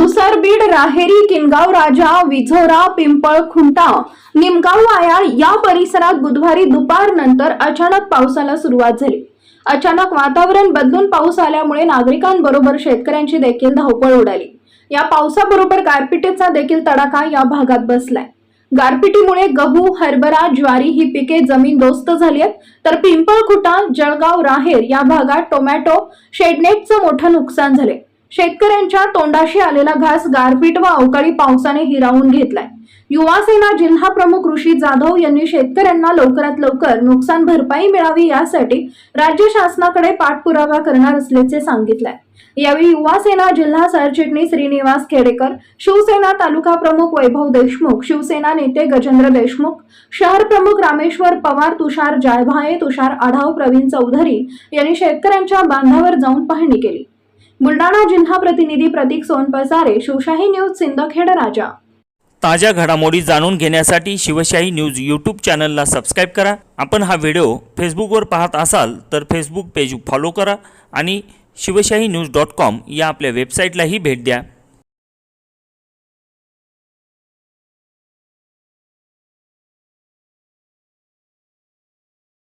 दुसरबीड राहेरी किनगाव राजा विझोरा पिंपळ खुंटा निमगाव वाया या परिसरात बुधवारी दुपारनंतर अचानक पावसाला सुरुवात झाली. अचानक वातावरण बदलून पाऊस आल्यामुळे नागरिकांबरोबर शेतकऱ्यांची देखील धावपळ उडाली. या पावसाबरोबर गारपिटीचा देखील तडाखा या भागात बसलाय. गारपिटीमुळे गहू हरभरा ज्वारी ही पिके जमीनदोस्त झाली आहेत. तर पिंपळखुटा जळगाव राहेर या भागात टोमॅटो शेडनेटचं मोठं नुकसान झाले शेतकऱ्यांच्या तोंडाशी आलेला घास गारपीट व अवकाळी पावसाने हिरावून घेतलाय. युवासेना जिल्हा प्रमुख ऋषी जाधव यांनी शेतकऱ्यांना लवकरात लवकर नुकसान भरपाई मिळावी यासाठी राज्य शासनाकडे पाठपुरावा करणार असल्याचे सांगितलंय. यावेळी युवा सेना जिल्हा सरचिटणीस श्रीनिवास खेडेकर शिवसेना तालुका प्रमुख वैभव देशमुख शिवसेना नेते गजेंद्र देशमुख शहर प्रमुख रामेश्वर पवार तुषार जायभाये तुषार आढाव प्रवीण चौधरी यांनी शेतकऱ्यांच्या बांधावर जाऊन पाहणी केली. बुलडाणा जिल्हा प्रतिनिधी प्रतीक सोनपसारे शिवशाही न्यूज सिंदखेड राजा. ताज्या घडामोडी जाणून घेण्यासाठी शिवशाही न्यूज यूट्यूब चॅनलला सबस्क्राईब करा. आपण हा व्हिडिओ फेसबुकवर पाहत असाल तर फेसबुक पेज फॉलो करा आणि शिवशाही न्यूज डॉट कॉम या आपल्या वेबसाईटलाही भेट द्या.